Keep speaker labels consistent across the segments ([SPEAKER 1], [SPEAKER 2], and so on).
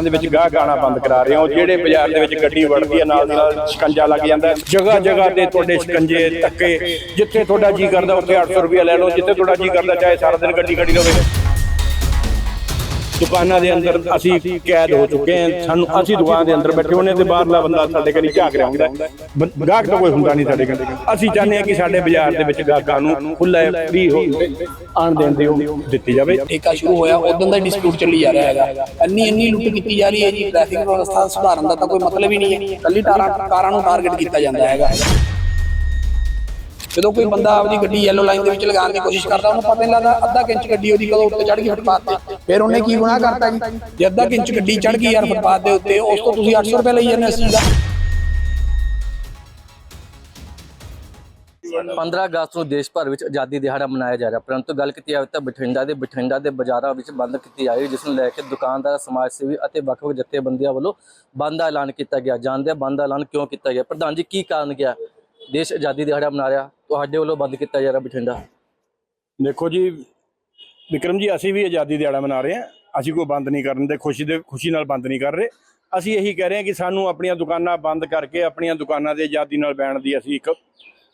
[SPEAKER 1] ਦੇ ਵਿੱਚ ਗਾਹ ਗਾਣਾ ਬੰਦ ਕਰਾ ਰਹੇ ਹੋ, ਜਿਹੜੇ ਬਾਜ਼ਾਰ ਦੇ ਵਿੱਚ ਗੱਡੀ ਵੜਦੀ ਹੈ, ਨਾਲ ਨਾਲ ਸ਼ਿਕੰਜਾ ਲੱਗ ਜਾਂਦਾ ਜਗ੍ਹਾ ਜਗ੍ਹਾ ਤੇ ਤੁਹਾਡੇ ਸ਼ਿਕੰਜੇ ਧੱਕੇ, ਜਿੱਥੇ ਤੁਹਾਡਾ ਜੀ ਕਰਦਾ, ਉੱਥੇ 800 ਰੁਪਏ ਲੈ ਲਓ, ਜਿੱਥੇ ਤੁਹਾਡਾ ਜੀ ਕਰਦਾ, ਚਾਹੇ ਸਾਰਾ ਦਿਨ ਗੱਡੀ ਖੜੀ ਰਹੇ। ਦੁਕਾਨਾਂ ਦੇ ਅੰਦਰ ਅਸੀਂ ਕੈਦ ਹੋ ਚੁੱਕੇ ਹਾਂ। ਸਾਨੂੰ ਅਸੀਂ ਦੁਕਾਨ ਦੇ ਅੰਦਰ ਬੈਠੇ ਹੋਣੇ ਤੇ ਬਾਹਰਲਾ ਬੰਦਾ ਸਾਡੇ ਕਨੀ ਝਾਕ ਰਿਹਾ ਹੁੰਦਾ। ਗਾਹਕ ਤਾਂ ਕੋਈ ਹੁੰਦਾ ਨਹੀਂ ਸਾਡੇ ਕਨੀ। ਅਸੀਂ ਚਾਹੁੰਦੇ ਹਾਂ ਕਿ ਸਾਡੇ ਬਾਜ਼ਾਰ ਦੇ ਵਿੱਚ ਗਾਹਕਾਂ ਨੂੰ ਖੁੱਲਾ ਫ੍ਰੀ ਹੋ ਆਣ ਦੇਣ ਦੀ ਦਿੱਤੀ ਜਾਵੇ।
[SPEAKER 2] ਠੇਕਾ ਸ਼ੁਰੂ ਹੋਇਆ ਉਦੋਂ ਦਾ ਡਿਸਪਿਊਟ ਚੱਲੀ ਜਾ ਰਿਹਾ ਹੈਗਾ। ਇੰਨੀ ਇੰਨੀ ਲੁੱਟ ਕੀਤੀ ਜਾ ਰਹੀ ਹੈ ਜੀ ਟ੍ਰੈਫਿਕ ਵਿਵਸਥਾ ਸੁਧਾਰਨ ਦਾ ਤਾਂ ਕੋਈ ਮਤਲਬ ਹੀ ਨਹੀਂ ਹੈ। ਕੱਲੀ ਟਾਰਾਂ ਕਾਰਾਂ ਨੂੰ ਟਾਰਗੇਟ ਕੀਤਾ ਜਾਂਦਾ ਹੈਗਾ। ਜਦੋਂ ਕੋਈ ਬੰਦਾ ਆਪਦੀ ਗੱਡੀ ਯੈਲੋ ਲਾਈਨ ਦੇ ਵਿੱਚ ਲਗਾਉਣ ਦੀ ਕੋਸ਼ਿਸ਼ ਕਰਦਾ, ਉਹਨੂੰ ਪਤਾ ਨਹੀਂ ਲੱਗਦਾ ਅੱਧਾ ਕੁ ਗੱਡੀ ਉਹਦੀ ਕਦੋਂ ਉੱਤੇ ਚੜ ਗਈ ਫੁੱਟਪਾਥ ਤੇ। ਫਿਰ ਉਹਨੇ ਕੀ ਗੁਨਾਹ ਕਰਤਾ ਜੀ? ਜੇ ਅੱਧਾ ਕੁ ਗੱਡੀ ਚੜ ਗਈ ਯਾਰ ਫੁੱਟਪਾਥ ਦੇ ਉੱਤੇ, ਉਸ ਤੋਂ ਤੁਸੀਂ 800 ਰੁਪਏ ਲਈ ਜਾਂਦੇ ਹੋ ਦਾ।
[SPEAKER 3] 15 ਅਗਸਤ ਨੂੰ ਦੇਸ਼ ਭਰ ਵਿੱਚ ਆਜ਼ਾਦੀ ਦਿਹਾੜਾ ਮਨਾਇਆ ਜਾ ਰਿਹਾ। ਪਰੰਤੂ ਗੱਲ ਕੀਤੀ ਜਾਵੇ ਤਾਂ ਬਠਿੰਡਾ ਦੇ ਬਠਿੰਡਾ ਦੇ ਬਾਜ਼ਾਰਾਂ ਵਿੱਚ ਬੰਦ ਕੀਤੀ ਜਾ ਰਹੀ, ਜਿਸ ਨੂੰ ਲੈ ਕੇ ਦੁਕਾਨਦਾਰ, ਸਮਾਜ ਸੇਵੀ ਅਤੇ ਵੱਖ-ਵੱਖ ਜਥੇਬੰਦੀਆਂ ਵੱਲੋਂ ਬੰਦ ਦਾ ਐਲਾਨ ਕੀਤਾ ਗਿਆ। ਜਾਣਦੇ ਬੰਦ ਦਾ ਐਲਾਨ ਕਿਉਂ ਕੀਤਾ ਗਿਆ? ਪ੍ਰਧਾਨ ਜੀ, ਕੀ ਕਾਰਨ ਗਿਆ? ਦੇਸ਼ ਆਜ਼ਾਦੀ ਦਿਹਾੜਾ ਮਨਾ ਰਿਹਾ। ਤੁਹਾਡੇ ਵੱਲੋਂ ਬੰਦ ਕੀਤਾ ਜਾ ਰਿਹਾ ਬਠਿੰਡਾ?
[SPEAKER 1] ਦੇਖੋ ਜੀ, ਵਿਕਰਮ ਜੀ, ਅਸੀਂ ਵੀ ਆਜ਼ਾਦੀ ਦਿਹਾੜਾ ਮਨਾ ਰਹੇ ਹਾਂ। ਅਸੀਂ ਕੋਈ ਬੰਦ ਨਹੀਂ ਕਰਨ ਦੇ, ਖੁਸ਼ੀ ਦੇ, ਖੁਸ਼ੀ ਨਾਲ ਬੰਦ ਨਹੀਂ ਕਰ ਰਹੇ। ਅਸੀਂ ਇਹੀ ਕਹਿ ਰਹੇ ਹਾਂ ਕਿ ਸਾਨੂੰ ਆਪਣੀਆਂ ਦੁਕਾਨਾਂ ਬੰਦ ਕਰਕੇ ਆਪਣੀਆਂ ਦੁਕਾਨਾਂ ਦੇ ਆਜ਼ਾਦੀ ਨਾਲ ਬੈਣ ਦੀ ਅਸੀਂ ਇੱਕ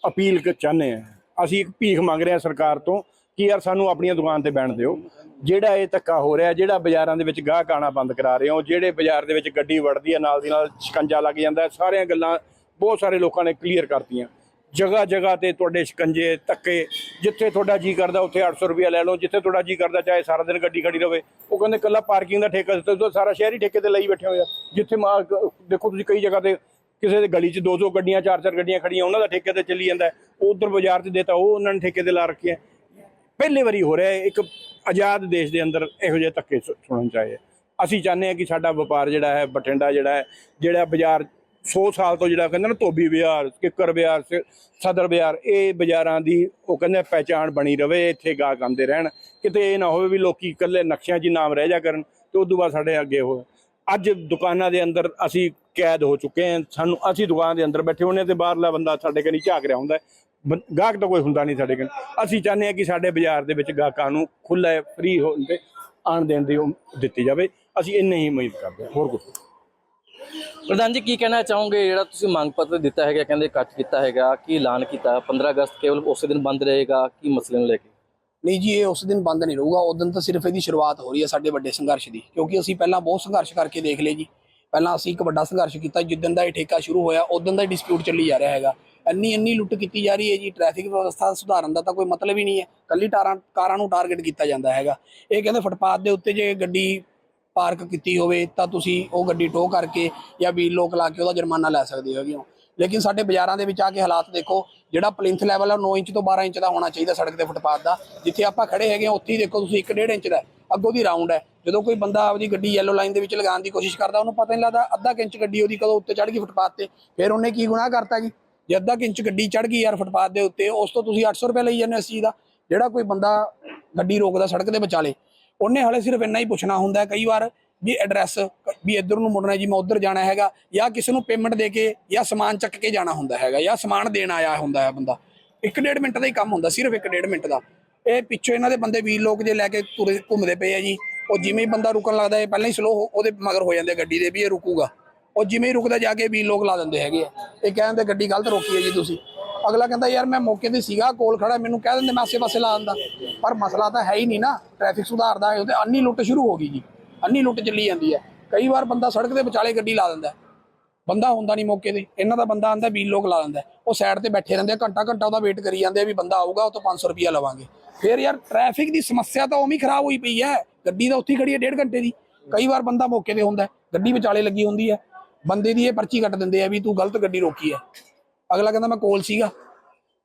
[SPEAKER 1] ਅਪੀਲ ਕ- ਚਾਹੁੰਦੇ ਹਾਂ। ਅਸੀਂ ਇੱਕ ਭੀਖ ਮੰਗ ਰਹੇ ਹਾਂ ਸਰਕਾਰ ਤੋਂ ਕਿ ਯਾਰ ਸਾਨੂੰ ਆਪਣੀਆਂ ਦੁਕਾਨ ਤੇ ਬੈਣ ਦਿਓ। ਜਿਹੜਾ ਇਹ ਧੱਕਾ ਹੋ ਰਿਹਾ, ਜਿਹੜਾ ਬਾਜ਼ਾਰਾਂ ਦੇ ਵਿੱਚ ਗਾਹਕ ਆਉਣਾ ਬੰਦ ਕਰਾ ਰਹੇ ਹੋ, ਜਿਹੜੇ ਬਾਜ਼ਾਰ ਦੇ ਵਿੱਚ ਗੱਡੀ ਵੜਦੀ ਹੈ, ਨਾਲ ਦੀ ਨਾਲ ਸ਼ਿਕੰਜਾ ਲੱਗ ਜਾਂਦਾ ਸਾਰੀਆਂ ਗੱਲਾਂ ਬਹੁਤ ਸਾਰੇ ਲੋਕਾਂ ਨੇ ਕਲੀਅਰ ਕਰਤੀਆਂ। ਜਗ੍ਹਾ ਜਗ੍ਹਾ ਤੇ ਤੁਹਾਡੇ ਸ਼ਿਕੰਜੇ ਧੱਕੇ, ਜਿੱਥੇ ਤੁਹਾਡਾ ਜੀ ਕਰਦਾ ਉੱਥੇ 800 ਰੁਪਏ ਲੈ ਲਓ, ਜਿੱਥੇ ਤੁਹਾਡਾ ਜੀ ਕਰਦਾ ਚਾਹੇ ਸਾਰਾ ਦਿਨ ਗੱਡੀ ਖੜੀ ਰਵੇ। ਉਹ ਕਹਿੰਦੇ ਕੱਲਾ ਪਾਰਕਿੰਗ ਦਾ ਠੇਕਾ ਦਿੱਤਾ ਤੁਸੀਂ ਸਾਰਾ ਸ਼ਹਿਰ ਹੀ ਠੇਕੇ ਤੇ ਲਈ ਬੈਠੇ ਹੋ ਯਾਰ ਜਿੱਥੇ ਮਾ- ਦੇਖੋ ਤੁਸੀਂ ਕਈ ਜਗ੍ਹਾ ਤੇ ਕਿਸੇ ਦੇ ਗਲੀ 'ਚ ਦੋ ਦੋ ਗੱਡੀਆਂ ਚਾਰ ਚਾਰ ਗੱਡੀਆਂ ਖੜੀਆਂ, ਉਹਨਾਂ ਦਾ ਠੇਕੇ ਤੇ ਚੱਲੀ ਜਾਂਦਾ। ਉਧਰ ਬਾਜ਼ਾਰ 'ਚ ਦੇਤਾ, ਉਹ ਉਹਨਾਂ ਨੇ ਠੇਕੇ ਤੇ ਲਾ ਰੱਖਿਆ। ਪਹਿਲੀ ਵਾਰੀ ਹੋ ਰਿਹਾ ਇੱਕ ਆਜ਼ਾਦ ਦੇਸ਼ ਦੇ ਅੰਦਰ ਇਹੋ ਜਿਹੇ ਧੱਕੇ ਸੁ- ਸੁਣਨ ਚਾਹੇ ਅਸੀਂ ਚਾਹੁੰਦੇ ਹਾਂ ਕਿ ਸਾਡਾ ਵਪਾਰ ਜਿਹੜਾ ਹੈ, ਬਠਿੰਡਾ ਜਿਹੜਾ ਹੈ, ਜਿਹੜਾ ਬਾਜ਼ਾਰ 100 ਸਾਲ ਤੋਂ ਜਿਹੜਾ ਕਹਿੰਦੇ ਨਾ ਧੋਬੀ ਬਾਜ਼ਾਰ ਕਿੱਕਰ ਬਾਜ਼ਾਰ ਸ- ਸਦਰ ਬਾਜ਼ਾਰ ਇਹ ਬਾਜ਼ਾਰਾਂ ਦੀ ਉਹ ਕਹਿੰਦੇ ਪਹਿਚਾਣ ਬਣੀ ਰਵੇ, ਇੱਥੇ ਗਾਹਕ ਆਉਂਦੇ ਰਹਿਣ। ਕਿਤੇ ਇਹ ਨਾ ਹੋਵੇ ਵੀ ਲੋਕੀ ਇਕੱਲੇ ਨਕਸ਼ਿਆਂ 'ਚ ਹੀ ਨਾਮ ਰਹਿ ਜਾ ਕਰਨ ਤੇ ਉਦੋਂ ਬਾਅਦ ਸਾਡੇ ਅੱਗੇ ਹੋਵੇ। ਅੱਜ ਦੁਕਾਨਾਂ ਦੇ ਅੰਦਰ ਅਸੀਂ ਕੈਦ ਹੋ ਚੁੱਕੇ ਹਾਂ। ਸਾਨੂੰ, ਅਸੀਂ ਦੁਕਾਨ ਦੇ ਅੰਦਰ ਬੈਠੇ ਹੋਣੇ ਤੇ ਬਾਹਰਲਾ ਬੰਦਾ ਸਾਡੇ ਕਨੀ ਝਾਕ ਰਿਹਾ ਹੁੰਦਾ ਬ- ਗਾਹਕ ਤਾਂ ਕੋਈ ਹੁੰਦਾ ਨਹੀਂ ਸਾਡੇ ਕੋਲ ਅਸੀਂ ਚਾਹੁੰਦੇ ਹਾਂ ਕਿ ਸਾਡੇ ਬਾਜ਼ਾਰ ਦੇ ਵਿੱਚ ਗਾਹਕਾਂ ਨੂੰ ਖੁੱਲ੍ਹਾ, ਫ੍ਰੀ ਹੋਣ ਤੇ ਆਣ ਦੇਣ ਦੀ ਉਹ ਦਿੱਤੀ ਜਾਵੇ। ਅਸੀਂ ਇੰਨੇ ਹੀ ਉਮੀਦ ਕਰਦੇ ਹਾਂ। ਹੋਰ ਕੁਝ
[SPEAKER 3] ਪ੍ਰਧਾਨ ਜੀ, ਕੀ ਕਹਿਣਾ ਚਾਹੋਗੇ? ਜਿਹੜਾ ਤੁਸੀਂ ਮੰਗ ਪੱਤਰ ਦਿੱਤਾ ਹੈਗਾ, ਕਹਿੰਦੇ ਇਕੱਠ ਕੀਤਾ ਹੈਗਾ, ਕੀ ਐਲਾਨ ਕੀਤਾ? 15 ਅਗਸਤ ਕੇਵਲ ਉਸੇ ਦਿਨ ਬੰਦ ਰਹੇਗਾ, ਕੀ ਮਸਲੇ ਨੂੰ ਲੈ ਕੇ?
[SPEAKER 2] ਨਹੀਂ ਜੀ, ਇਹ ਉਸ ਦਿਨ ਬੰਦ ਨਹੀਂ ਰਹੂਗਾ। ਉਦੋਂ ਤਾਂ ਸਿਰਫ ਇਹਦੀ ਸ਼ੁਰੂਆਤ ਹੋ ਰਹੀ ਹੈ ਸਾਡੇ ਵੱਡੇ ਸੰਘਰਸ਼ ਦੀ। ਕਿਉਂਕਿ ਅਸੀਂ ਪਹਿਲਾਂ ਬਹੁਤ ਸੰਘਰਸ਼ ਕਰਕੇ ਦੇਖ ਲਏ ਜੀ। ਪਹਿਲਾਂ ਅਸੀਂ ਇੱਕ ਵੱਡਾ ਸੰਘਰਸ਼ ਕੀਤਾ ਜਿੱਦਣ ਦਾ ਇਹ ਠੇਕਾ ਸ਼ੁਰੂ ਹੋਇਆ ਉਦੋਂ ਦਾ ਹੀ ਡਿਸਪਿਊਟ ਚੱਲੀ ਜਾ ਰਿਹਾ ਹੈਗਾ। ਇੰਨੀ ਇੰਨੀ ਲੁੱਟ ਕੀਤੀ ਜਾ ਰਹੀ ਹੈ ਜੀ। ਟ੍ਰੈਫਿਕ ਵਿਵਸਥਾ ਸੁਧਾਰਨ ਦਾ ਤਾਂ ਕੋਈ ਮਤਲਬ ਹੀ ਨਹੀਂ ਹੈ। ਕੱਲੀ ਟਾਰਾਂ, ਕਾਰਾਂ ਨੂੰ ਟਾਰਗੇਟ ਕੀਤਾ ਜਾਂਦਾ ਹੈਗਾ। ਇਹ ਕਹਿੰਦੇ ਫੁੱਟਪਾਥ ਦੇ ਉੱਤੇ ਜੇ ਗੱਡੀ ਪਾਰਕ ਕੀਤੀ ਹੋਵੇ ਤਾਂ ਤੁਸੀਂ ਉਹ ਗੱਡੀ ਟੋ ਕਰਕੇ ਜਾਂ ਵੀਲ ਲੋਕ ਲਾ ਕੇ ਉਹਦਾ ਜੁਰਮਾਨਾ ਲੈ ਸਕਦੇ ਹੈਗੇ ਹੋ। ਲੇਕਿਨ ਸਾਡੇ ਬਾਜ਼ਾਰਾਂ ਦੇ ਵਿੱਚ ਆ ਕੇ ਹਾਲਾਤ ਦੇਖੋ, ਜਿਹੜਾ ਪਲਿੰਥ ਲੈਵਲ ਆ 9 ਇੰਚ ਤੋਂ 12 ਇੰਚ ਦਾ ਹੋਣਾ ਚਾਹੀਦਾ ਸੜਕ ਦੇ ਫੁੱਟਪਾਥ ਦਾ। ਜਿੱਥੇ ਆਪਾਂ ਖੜੇ ਹੈਗੇ ਹਾਂ, ਉੱਥੇ ਹੀ ਦੇਖੋ ਤੁਸੀਂ 1.5 ਇੰਚ ਦਾ ਅੱਗੋਂ ਦੀ ਰਾਉਂਡ ਹੈ। ਜਦੋਂ ਕੋਈ ਬੰਦਾ ਆਪਦੀ ਗੱਡੀ ਯੈਲੋ ਲਾਈਨ ਦੇ ਵਿੱਚ ਲਗਾਉਣ ਦੀ ਕੋਸ਼ਿਸ਼ ਕਰਦਾ, ਉਹਨੂੰ ਪਤਾ ਨਹੀਂ ਲੱਗਦਾ ਅੱਧਾ ਕੁ ਇੰਚ ਗੱਡੀ ਉਹਦੀ ਕਦੋਂ ਉੱਤੇ ਚੜ ਗਈ ਫੁੱਟਪਾਥ ਤੇ, ਫਿਰ ਉਹਨੇ ਕੀ ਗੁਨਾਹ ਕਰਤਾ ਜੀ? ਜੇ ਅੱਧਾ ਕੁ ਇੰਚ ਗੱਡੀ ਚੜ ਗਈ ਯਾਰ ਫੁੱਟਪਾਥ ਦੇ ਉੱਤੇ, ਉਸ ਤੋਂ ਤੁਸੀਂ 800 ਰੁਪਏ ਲਈ ਜਾਂਦੇ ਹੋ ਇਸ ਚੀਜ਼ ਦਾ। ਜਿਹੜਾ ਕੋਈ ਬੰਦਾ ਗੱਡੀ ਰੋਕਦਾ ਸੜਕ ਦੇ ਵਿਚਾਲੇ ਉਹਨੇ ਹਾਲੇ ਸਿਰਫ ਇੰਨਾ ਹੀ ਪੁੱਛਣਾ ਹੁੰਦਾ ਕਈ ਵਾਰ ਵੀ ਐਡਰੈਸ ਵੀ ਇੱਧਰ ਨੂੰ ਮੁੜਨਾ ਜੀ, ਮੈਂ ਉੱਧਰ ਜਾਣਾ ਹੈਗਾ, ਜਾਂ ਕਿਸੇ ਨੂੰ ਪੇਮੈਂਟ ਦੇ ਕੇ ਜਾਂ ਸਮਾਨ ਚੱਕ ਕੇ ਜਾਣਾ ਹੁੰਦਾ ਹੈਗਾ, ਜਾਂ ਸਮਾਨ ਦੇਣ ਆਇਆ ਹੁੰਦਾ ਹੈ ਬੰਦਾ। ਇੱਕ ਡੇਢ ਮਿੰਟ ਦਾ ਹੀ ਕੰਮ ਹੁੰਦਾ, ਸਿਰਫ ਇੱਕ ਡੇਢ ਮਿੰਟ ਦਾ। ਇਹ ਪਿੱਛੋਂ ਇਹਨਾਂ ਦੇ ਬੰਦੇ ਵੀਰ ਲੋਕ ਜੇ ਲੈ ਕੇ ਤੁਰੇ ਘੁੰਮਦੇ ਪਏ ਆ ਜੀ, ਉਹ ਜਿਵੇਂ ਹੀ ਬੰਦਾ ਰੁਕਣ ਲੱਗਦਾ, ਇਹ ਪਹਿਲਾਂ ਹੀ ਸਲੋ ਉਹਦੇ ਮਗਰ ਹੋ ਜਾਂਦੇ ਆ ਗੱਡੀ ਦੇ ਵੀ ਇਹ ਰੁਕੂਗਾ। ਉਹ ਜਿਵੇਂ ਹੀ ਰੁਕਦਾ ਜਾ ਕੇ ਵੀਰ ਲੋਕ ਲਾ ਦਿੰਦੇ ਹੈਗੇ ਆ। ਇਹ ਕਹਿੰਦੇ ਗੱਡੀ ਗਲਤ ਰੋਕੀ ਹੈ ਜੀ ਤੁਸੀਂ। ਅਗਲਾ ਕਹਿੰਦਾ, ਯਾਰ ਮੈਂ ਮੌਕੇ ਤੇ ਸੀਗਾ, ਕੋਲ ਖੜਾ, ਮੈਨੂੰ ਕਹਿ ਦਿੰਦੇ, ਮੈਂ ਆਸੇ ਪਾਸੇ ਲਾ ਦਿੰਦਾ। ਪਰ ਮਸਲਾ ਤਾਂ ਹੈ ਹੀ ਨਹੀਂ ਨਾ ਟ੍ਰੈਫਿਕ ਸੁਧਾਰ ਦਾ ਉਹਦੇ ਅੰਨੀ ਲੁੱਟ ਸ਼ੁਰੂ ਹੋ ਗਈ ਜੀ। ਅੰਨੀ ਲੁੱਟ ਚੱਲੀ ਜਾਂਦੀ ਹੈ। ਕਈ ਵਾਰ ਬੰਦਾ ਸੜਕ ਦੇ ਵਿਚਾਲੇ ਗੱਡੀ ਲਾ ਦਿੰਦਾ ਬੰਦਾ ਹੁੰਦਾ ਨਹੀਂ ਮੌਕੇ ਤੇ। ਇਹਨਾਂ ਦਾ ਬੰਦਾ ਆਂਦਾ, ਵੀਲ ਲੋਕ ਲਾ ਦਿੰਦਾ ਉਹ ਸਾਈਡ ਤੇ ਬੈਠੇ ਰਹਿੰਦੇ ਆ ਘੰਟਾ ਘੰਟਾ ਉਹਦਾ ਵੇਟ ਕਰੀ ਜਾਂਦੇ ਆ ਵੀ ਬੰਦਾ ਆਊਗਾ, ਉਹ ਤੋਂ 500 ਰੁਪਿਆ ਲਵਾਂਗੇ। ਫਿਰ ਯਾਰ ਟ੍ਰੈਫਿਕ ਦੀ ਸਮੱਸਿਆ ਤਾਂ ਉਵੇਂ ਖਰਾਬ ਹੋਈ ਪਈ ਹੈ। ਗੱਡੀ ਤਾਂ ਉੱਥੇ ਹੀ ਖੜੀ ਹੈ ਡੇਢ ਘੰਟੇ ਦੀ। ਕਈ ਵਾਰ ਬੰਦਾ ਮੌਕੇ ਤੇ ਹੁੰਦਾ ਗੱਡੀ ਵਿਚਾਲੇ ਲੱਗੀ ਹੁੰਦੀ ਹੈ। ਬੰਦੇ ਦੀ ਇਹ ਪਰਚੀ ਕੱਟ ਦਿੰਦੇ ਆ ਵੀ ਤੂੰ ਗਲਤ ਗੱਡੀ ਰੋਕੀ ਹੈ। ਅਗਲਾ ਕਹਿੰਦਾ ਮੈਂ ਕੋਲ ਸੀਗਾ।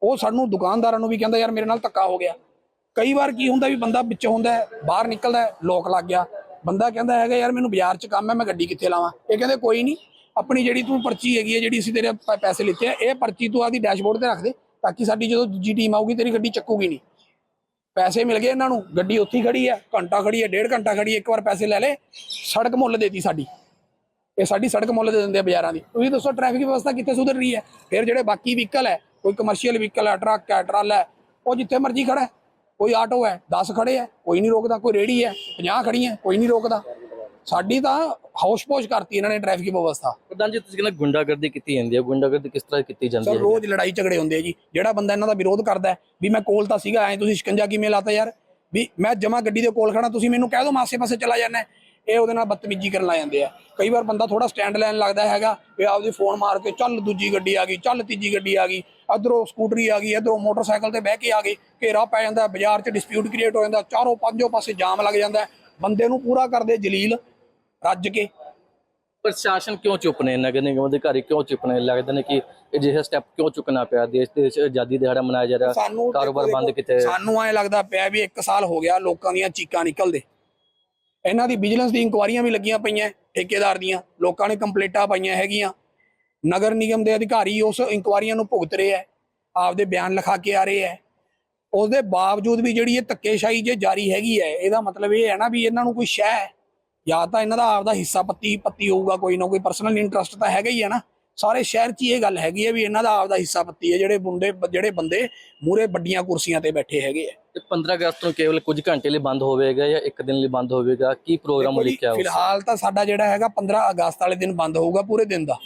[SPEAKER 2] ਉਹ ਸਾਨੂੰ ਦੁਕਾਨਦਾਰਾਂ ਨੂੰ ਵੀ ਕਹਿੰਦਾ, ਯਾਰ ਮੇਰੇ ਨਾਲ ਧੱਕਾ ਹੋ ਗਿਆ। ਕਈ ਵਾਰ ਕੀ ਹੁੰਦਾ ਵੀ ਬੰਦਾ ਵਿੱਚ ਹੁੰਦਾ ਬਾਹਰ ਨਿਕਲਦਾ ਲੋਕ ਲੱਗ ਗਿਆ। ਬੰਦਾ ਕਹਿੰਦਾ ਹੈਗਾ, ਯਾਰ ਮੈਨੂੰ ਬਾਜ਼ਾਰ 'ਚ ਕੰਮ ਹੈ, ਮੈਂ ਗੱਡੀ ਕਿੱਥੇ ਲਾਵਾਂ? ਇਹ ਕਹਿੰਦੇ, ਕੋਈ ਨਹੀਂ, ਆਪਣੀ ਜਿਹੜੀ ਤੂੰ ਪਰਚੀ ਹੈਗੀ ਹੈ, ਜਿਹੜੀ ਅਸੀਂ ਤੇਰੇ ਪੈਸੇ ਲਿੱਤੇ ਆ, ਇਹ ਪਰਚੀ ਤੂੰ ਆਦੀ ਡੈਸ਼ਬੋਰਡ ਤੇ ਰੱਖ ਦੇ ਤਾਂ ਕਿ ਸਾਡੀ ਜਦੋਂ ਦੂਜੀ ਟੀਮ ਆਊਗੀ, ਤੇਰੀ ਗੱਡੀ ਚੱਕੂਗੀ ਨਹੀਂ। ਪੈਸੇ ਮਿਲ ਗਏ ਇਹਨਾਂ ਨੂੰ, ਗੱਡੀ ਉੱਥੇ ਹੀ ਖੜੀ ਹੈ, ਘੰਟਾ ਖੜੀ ਹੈ, ਡੇਢ ਘੰਟਾ ਖੜੀ ਹੈ, ਇੱਕ ਵਾਰ ਪੈਸੇ ਲੈ ਲੈ ਸੜਕ ਮੁੱਲ ਦੇਤੀ ਸਾਡੀ। ਇਹ ਸਾਡੀ ਸੜਕ ਮੁੱਲ ਦੇ ਦਿੰਦੇ ਆ ਬਾਜ਼ਾਰਾਂ ਦੀ। ਤੁਸੀਂ ਦੱਸੋ ਟ੍ਰੈਫਿਕ ਵਿਵਸਥਾ ਕਿੱਥੇ ਸੁਧਰ ਰਹੀ ਹੈ? ਫਿਰ ਜਿਹੜੇ ਬਾਕੀ ਵਹੀਕਲ ਹੈ ਕੋਈ ਕਮਰਸ਼ੀਅਲ ਵਹੀਕਲ ਹੈ ਟਰੱਕ ਹੈ ਟਰਾਲਾ ਹੈ ਉਹ ਜਿੱਥੇ ਮਰਜ਼ੀ ਖੜਾ ਹੈ। ਕੋਈ ਆਟੋ ਹੈ 10 ਖੜੇ ਹੈ ਕੋਈ ਨਹੀਂ ਰੋਕਦਾ ਕੋਈ ਰੇੜੀ ਹੈ 50 ਖੜੀਆਂ ਕੋਈ ਨਹੀਂ ਰੋਕਦਾ। ਸਾਡੀ ਤਾਂ ਹਾਊਸ-ਪੋਸ਼ ਕਰਤੀ ਇਹਨਾਂ ਨੇ ਟ੍ਰੈਫਿਕ ਵਿਵਸਥਾ।
[SPEAKER 3] ਪ੍ਰਧਾਨ ਜੀ ਤੁਸੀਂ ਕਹਿੰਦੇ ਗੁੰਡਾਗਰਦੀ ਕੀਤੀ ਜਾਂਦੀ ਹੈ। ਗੁੰਡਾਗਰਦੀ ਕਿਸ ਤਰ੍ਹਾਂ ਕੀਤੀ ਜਾਂਦੀ
[SPEAKER 2] ਸਰ
[SPEAKER 3] ਹੈ?
[SPEAKER 2] ਰੋਜ਼ ਲੜਾਈ ਝਗੜੇ ਹੁੰਦੇ ਆ ਜੀ। ਜਿਹੜਾ ਬੰਦਾ ਇਹਨਾਂ ਦਾ ਵਿਰੋਧ ਕਰਦਾ ਹੈ, ਵੀ ਮੈਂ ਕੋਲ ਤਾਂ ਸੀਗਾ ਐ ਤੁਸੀਂ ਸ਼ਿਕੰਜਾ ਕਿਵੇਂ ਲਾਤਾ ਯਾਰ? ਵੀ ਮੈਂ ਜਮਾ ਗੱਡੀ ਦੇ ਕੋਲ ਖੜਾ ਤੁਸੀਂ ਮੈਨੂੰ ਕਹਿ ਦਿਓ ਮਾਸੇ ਪਾਸੇ ਚਲਾ ਜਾਣਾ ਇਹ ਉਹਦੇ ਨਾਲ ਬਦਤਮੀਜ਼ੀ ਕਰਨ ਲੱਗ ਜਾਂਦੇ ਆ। ਕਈ ਵਾਰ ਬੰਦਾ ਥੋੜਾ ਸਟੈਂਡ ਲੈਣ ਲੱਗਦਾ ਹੈਗਾ ਵੀ ਆਪਦੀ ਫੋਨ ਮਾਰ ਕੇ ਚੱਲ ਦੂਜੀ ਗੱਡੀ ਆ ਗਈ ਚੱਲ ਤੀਜੀ ਗੱਡੀ ਆ ਗਈ ਇਧਰੋਂ ਸਕੂਟਰੀ ਆ ਗਈ ਇਧਰੋਂ ਮੋਟਰਸਾਈਕਲ ਤੇ ਬਹਿ ਕੇ ਆ ਗਏ ਘੇਰਾ ਪੈ ਜਾਂਦਾ ਬਾਜ਼ਾਰ 'ਚ ਡਿਸਪਿਊਟ ਕ੍ਰੀਏਟ ਹੋ ਜਾਂਦਾ ਚਾਰੋਂ ਪੰਜੋਂ ਪਾਸੇ ਜਾਮ ਲੱਗ ਜਾਂਦਾ ਬੰਦੇ ਨੂੰ ਪੂਰਾ ਕਰਦੇ ਜਲੀਲ ਰੱਜ ਕੇ।
[SPEAKER 3] ਪ੍ਰਸ਼ਾਸਨ ਕਿਉਂ ਚੁੱਪ ਨੇ? ਨਗਰ ਨਿਗਮ ਅਧਿਕਾਰੀ ਕਿਉਂ ਚੁੱਪ ਨੇ? ਲੱਗਦਾ ਨੇ ਕਿ ਅਜਿਹਾ ਸਟੈਪ ਕਿਉਂ ਚੁੱਕਣਾ ਪਿਆ? ਦੇਸ਼ ਦੇ ਆਜ਼ਾਦੀ ਦਿਹਾੜਾ ਮਨਾਇਆ ਜਾ ਰਿਹਾ ਕਾਰੋਬਾਰ ਬੰਦ ਕੀਤੇ
[SPEAKER 2] ਸਾਨੂੰ ਐ ਲੱਗਦਾ ਪਿਆ ਵੀ 1 ਸਾਲ ਹੋ ਗਿਆ ਲੋਕਾਂ ਦੀਆਂ ਚੀਕਾਂ ਨਿਕਲਦੇ। ਇਹਨਾਂ ਦੀ ਵਿਜੀਲੈਂਸ ਦੀ ਇਨਕੁਆਰੀਆਂ ਵੀ ਲੱਗੀਆਂ ਪਈਆਂ ਠੇਕੇਦਾਰ ਦੀਆਂ, ਲੋਕਾਂ ਨੇ ਕੰਪਲੇਟਾਂ ਪਾਈਆਂ ਹੈਗੀਆਂ। ਨਗਰ ਨਿਗਮ ਦੇ ਅਧਿਕਾਰੀ ਉਸ ਇਨਕੁਆਰੀਆਂ ਨੂੰ ਭੁਗਤ ਰਹੇ ਐ ਆਪਦੇ ਬਿਆਨ ਲਿਖਾ ਕੇ ਆ ਰਹੇ ਐ ਉਸ ਦੇ ਬਾਵਜੂਦ ਵੀ ਜਿਹੜੀ ਇਹ ਧੱਕੇਸ਼ਾਹੀ ਜੇ ਜਾਰੀ ਹੈਗੀ ਐ ਇਹਦਾ ਮਤਲਬ ਇਹ ਹੈ ਨਾ ਵੀ ਇਹਨਾਂ ਨੂੰ ਕੋਈ ਸ਼ੈ ਹੈ। ਜਾਂ ਤਾਂ ਇਹਨਾਂ ਦਾ ਆਪਦਾ ਹਿੱਸਾ ਪੱਤੀ ਪੱਤੀ ਹੋਊਗਾ, ਕੋਈ ਨਾ ਕੋਈ ਪਰਸਨਲ ਇੰਟਰਸਟ ਤਾਂ ਹੈਗਾ ਹੀ ਹੈ ਨਾ। ਸਾਰੇ ਸ਼ਹਿਰ 'ਚ ਇਹ ਗੱਲ ਹੈਗੀ ਹੈ ਵੀ ਇਹਨਾਂ ਦਾ ਆਪਦਾ ਹਿੱਸਾ ਪੱਤੀ ਹੈ ਜਿਹੜੇ ਮੁੰਡੇ ਜਿਹੜੇ ਬੰਦੇ ਮੂਰੇ ਵੱਡੀਆਂ ਕੁਰਸੀਆਂ ਤੇ ਬੈਠੇ ਹੈਗੇ ਆ।
[SPEAKER 3] ਤੇ 15 ਅਗਸਤ ਨੂੰ ਕੇਵਲ ਕੁਝ ਘੰਟੇ ਲਈ ਬੰਦ ਹੋਵੇਗਾ ਜਾਂ ਇੱਕ ਦਿਨ ਲਈ ਬੰਦ ਹੋਵੇਗਾ? ਕੀ ਪ੍ਰੋਗਰਾਮ ਲਿਖਿਆ ਉਸ
[SPEAKER 2] ਫਿਲਹਾਲ ਤਾਂ ਸਾਡਾ ਜਿਹੜਾ ਹੈਗਾ 15 ਅਗਸਤ ਵਾਲੇ ਦਿਨ ਬੰਦ ਹੋਊਗਾ ਪੂਰੇ ਦਿਨ ਦਾ।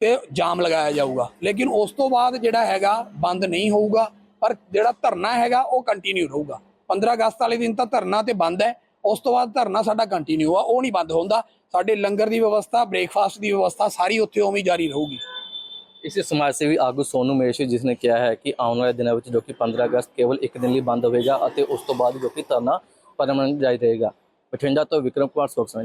[SPEAKER 2] ਤੇ ਜਾਮ ਲਗਾਇਆ ਜਾਊਗਾ। ਲੇਕਿਨ ਉਸ ਤੋਂ ਬਾਅਦ ਜਿਹੜਾ ਹੈਗਾ ਬੰਦ ਨਹੀਂ ਹੋਊਗਾ ਪਰ ਜਿਹੜਾ ਧਰਨਾ ਹੈਗਾ ਉਹ ਕੰਟੀਨਿਊ ਰਹੂਗਾ। 15 ਅਗਸਤ ਵਾਲੇ ਦਿਨ ਤਾਂ ਧਰਨਾ ਤੇ ਬੰਦ ਹੈ। ਉਸ ਤੋਂ ਬਾਅਦ ਧਰਨਾ ਸਾਡਾ ਕੰਟੀਨਿਊ ਆ, ਉਹ ਨਹੀਂ ਬੰਦ ਹੁੰਦਾ। ਸਾਡੇ ਲੰਗਰ ਦੀ ਵਿਵਸਥਾ ਬ੍ਰੇਕਫਾਸਟ ਦੀ ਵਿਵਸਥਾ, ਸਾਰੀ ਉੱਥੇ ਉਵੇਂ ਜਾਰੀ ਰਹੂਗੀ।
[SPEAKER 3] ਇਸੇ ਸਮਾਜ ਸੇਵੀ ਆਗੂ ਸੋਨੂ ਮੇਸ਼ ਜਿਸ ਨੇ ਕਿਹਾ ਹੈ ਕਿ ਆਉਣ ਵਾਲੇ ਦਿਨਾਂ ਵਿੱਚ ਜੋ ਕਿ 15 ਅਗਸਤ ਕੇਵਲ ਇੱਕ ਦਿਨ ਲਈ ਬੰਦ ਹੋਵੇਗਾ ਅਤੇ ਉਸ ਤੋਂ ਬਾਅਦ ਜੋ ਕਿ ਧਰਨਾ ਪਰਮਾਨੈਂਟ ਜਾਰੀ ਰਹੇਗਾ। ਬਠਿੰਡਾ ਤੋਂ ਵਿਕਰਮ ਕੁਮਾਰ ਸੋਕਸਨ